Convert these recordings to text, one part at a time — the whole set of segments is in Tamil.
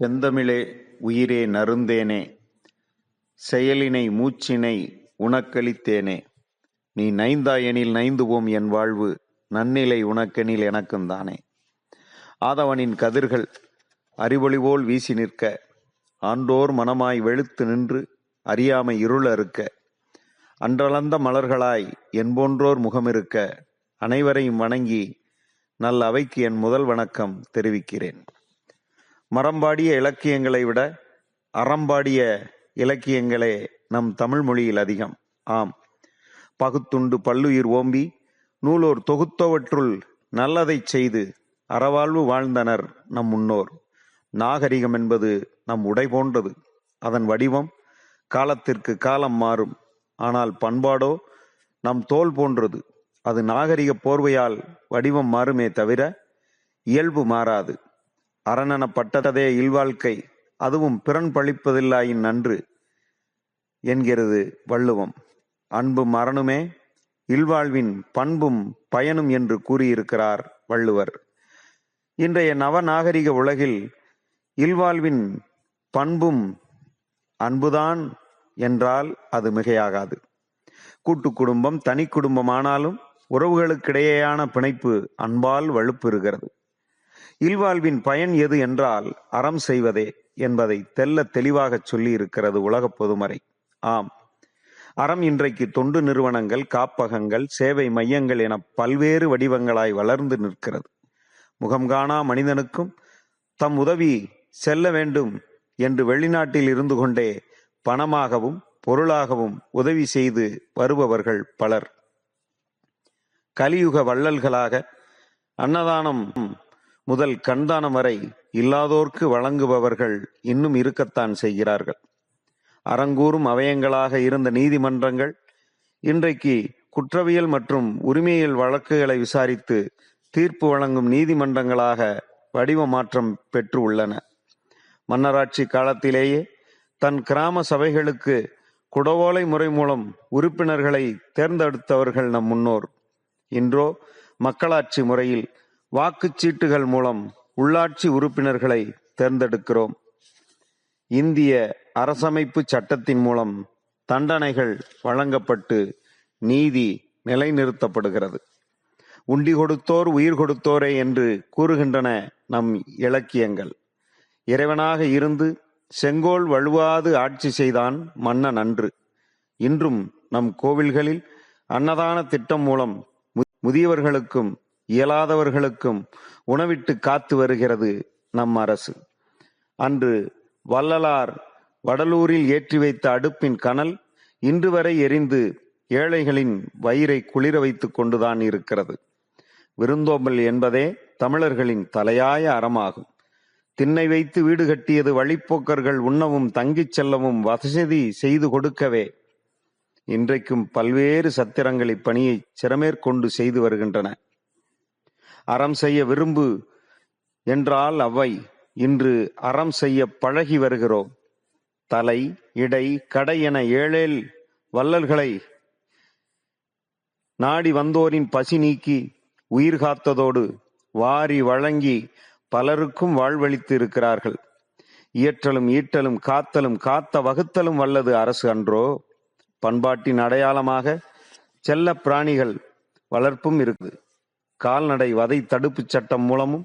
செந்தமிழே உயிரே நறுந்தேனே செயலினை மூச்சினை உனக்களித்தேனே. நீ நைந்தாயெனில் நைந்துவோம் என் வாழ்வு நன்னிலை உனக்கெனில் எனக்குந்தானே ஆதவனின் கதிர்கள் அறிவொளிபோல் வீசி நிற்க ஆண்டோர் மனமாய் வெளுத்து நின்று அறியாமை இருள் அறுக்க. அன்றளந்த மலர்களாய் என்போன்றோர் முகமிருக்க அனைவரையும் வணங்கி நல்ல அவைக்கு என் முதல் வணக்கம் தெரிவிக்கிறேன். மரம்பாடிய இலக்கியங்களை விட அறம்பாடிய இலக்கியங்களே நம் தமிழ் மொழியில் அதிகம். ஆம். பகுத்துண்டு பல்லுயிர் ஓம்பி நூலோர் தொகுத்தவற்றுள் நல்லதைச் செய்து அறவாழ்வு வாழ்ந்தனர் நம் முன்னோர். நாகரிகம் என்பது நம் உடை போன்றது. அதன் வடிவம் காலத்திற்கு காலம் மாறும். ஆனால் பண்பாடோ நம் தோல் போன்றது. அது நாகரிக போர்வையால் வடிவம் மாறுமே தவிர இயல்பு மாறாது. அரணெனப்பட்டதே இல்வாழ்க்கை. அதுவும் பிறன் பழிப்பதில்லாயின் நன்று என்கிறது வள்ளுவம். அன்பும் அரணுமே இல்வாழ்வின் பண்பும் பயனும் என்று கூறியிருக்கிறார் வள்ளுவர். இன்றைய நவநாகரிக உலகில் இல்வாழ்வின் பண்பும் அன்புதான் என்றால் அது மிகையாகாது. கூட்டு குடும்பம் தனி குடும்பமானாலும் உறவுகளுக்கிடையேயான பிணைப்பு அன்பால் வலுப்பெறுகிறது. இல்வாழ்வின் பயன் எது என்றால் அறம் செய்வதே என்பதை தெல்ல தெளிவாகச் சொல்லி இருக்கிறது உலகப் பொதுமறை. ஆம். அறம் இன்றைக்கு தொண்டு நிறுவனங்கள் காப்பகங்கள் சேவை மையங்கள் என பல்வேறு வடிவங்களாய் வளர்ந்து நிற்கிறது. முகம் காணா மனிதனுக்கும் தம் உதவி செல்ல வேண்டும் என்று வெளிநாட்டில் இருந்து கொண்டே பணமாகவும் பொருளாகவும் உதவி செய்து வருபவர்கள் பலர். கலியுக வள்ளல்களாக அன்னதானம் முதல் கண்தானம் வரை இல்லாதோர்க்கு வழங்குபவர்கள் இன்னும் இருக்கத்தான் செய்கிறார்கள். அறங்கூறும் அவயங்களாக இருந்த நீதிமன்றங்கள் இன்றைக்கு குற்றவியல் மற்றும் உரிமையியல் வழக்குகளை விசாரித்து தீர்ப்பு வழங்கும் நீதிமன்றங்களாக வடிவ மாற்றம் பெற்று உள்ளன. மன்னராட்சி காலத்திலேயே தன் கிராம சபைகளுக்கு குடவோலை முறை மூலம் உறுப்பினர்களை தேர்ந்தெடுத்தவர்கள் நம் முன்னோர். இன்றோ மக்களாட்சி முறையில் வாக்குச்சீட்டுகள் மூலம் உள்ளாட்சி உறுப்பினர்களை தேர்ந்தெடுக்கிறோம். இந்திய அரசமைப்பு சட்டத்தின் மூலம் தண்டனைகள் வழங்கப்பட்டு நீதி நிலைநிறுத்தப்படுகிறது. உண்டி கொடுத்தோர் உயிர் கொடுத்தோரே என்று கூறுகின்றன நம் இலக்கியங்கள். இறைவனாக இருந்து செங்கோல் வழுவாது ஆட்சி செய்தான் மன்னன் அன்று இன்றும் நம் கோவில்களில் அன்னதான திட்டம் மூலம் மு- முதியவர்களுக்கும் இயலாதவர்களுக்கும் உணவிட்டு காத்து வருகிறது நம் அரசு. அன்று வள்ளலார் வடலூரில் ஏற்றி வைத்த அடுப்பின் கனல் இன்று வரை எரிந்து ஏழைகளின் வயிறை குளிர வைத்துக் கொண்டுதான் இருக்கிறது. விருந்தோம்பல் என்பதே தமிழர்களின் தலையாய அறமாகும். திண்ணை வைத்து வீடு கட்டியது வழிப்போக்கர்கள் உண்ணவும் தங்கிச் செல்லவும் வசதி செய்து கொடுக்கவே இன்றைக்கும் பல்வேறு சத்திரங்கள் இப்பணியை சிறமேற்கொண்டு செய்து வருகின்றன. அறம் செய்ய விரும்பு என்றால் அவை இன்று அறம் செய்ய பழகி வருகிறோம். தலை இடை கடை என ஏழேல் வள்ளல்களை நாடி வந்தோரின் பசி நீக்கி உயிர் காத்ததோடு வாரி வழங்கி பலருக்கும் வாழ்வளித்து இருக்கிறார்கள் இயற்றலும் ஈட்டலும் காத்தலும் காத்த வகுத்தலும் வல்லது அரசு அன்றோ? பண்பாட்டின் அடையாளமாக செல்ல பிராணிகள் வளர்ப்பும் இருக்குது. கால்நடை வதை தடுப்புச் சட்டம் மூலமும்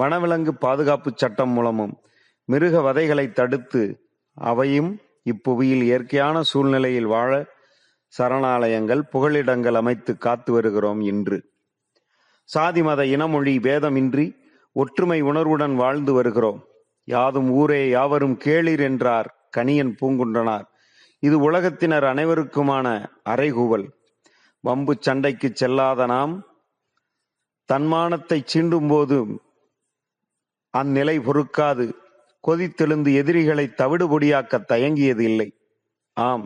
வனவிலங்கு பாதுகாப்பு சட்டம் மூலமும் மிருக வதைகளை தடுத்து அவையும் இப்புவியில் இயற்கையான சூழ்நிலையில் வாழ சரணாலயங்கள் புகலிடங்கள் அமைத்து காத்து வருகிறோம் இன்று. சாதி மத இனமொழி பேதமின்றி ஒற்றுமை உணர்வுடன் வாழ்ந்து வருகிறோம். யாதும் ஊரே யாவரும் கேளிர் என்றார் கணியன் பூங்குன்றனார். இது உலகத்தினர் அனைவருக்குமான அறைகூவல். வம்பு சண்டைக்கு செல்லாத நாம் தன்மானத்தை சீண்டும் போது அந்நிலை பொறுக்காது. கொதித்தெழுந்து எதிரிகளை தவிடுபொடியாக்க தயங்கியது இல்லை. ஆம்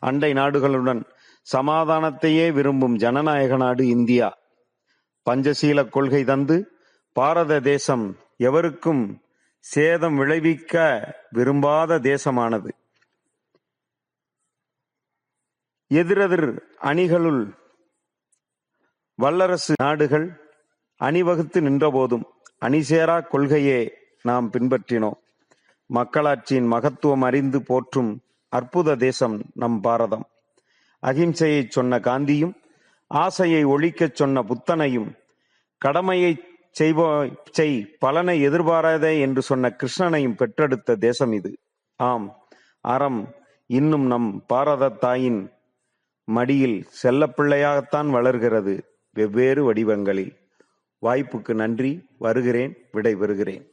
அண்டை நாடுகளுடன் சமாதானத்தையே விரும்பும் ஜனநாயக நாடு இந்தியா. பஞ்சசீல கொள்கை தந்து பாரத தேசம் எவருக்கும் சேதம் விளைவிக்க விரும்பாத தேசமானது. எதிரெதிர் அணிகளுள் வல்லரசு நாடுகள் அணிவகுத்து நின்றபோதும் அணிசேரா கொள்கையே நாம் பின்பற்றினோம். மக்களாட்சியின் மகத்துவம் அறிந்து போற்றும் அற்புத தேசம் நம் பாரதம். அகிம்சையை சொன்ன காந்தியும் ஆசையை ஒழிக்கச் சொன்ன புத்தனையும் கடமையை செய்வோ செய் பலனை எதிர்பாராதே என்று சொன்ன கிருஷ்ணனையும் பெற்றெடுத்த தேசம் இது. ஆம் அறம் இன்னும் நம் பாரத தாயின் மடியில் செல்லப்பிள்ளையாகத்தான் வளர்கிறது வெவ்வேறு வடிவங்களில். வாய்ப்புக்கு நன்றி. வருகிறேன். விடை பெறுகிறேன்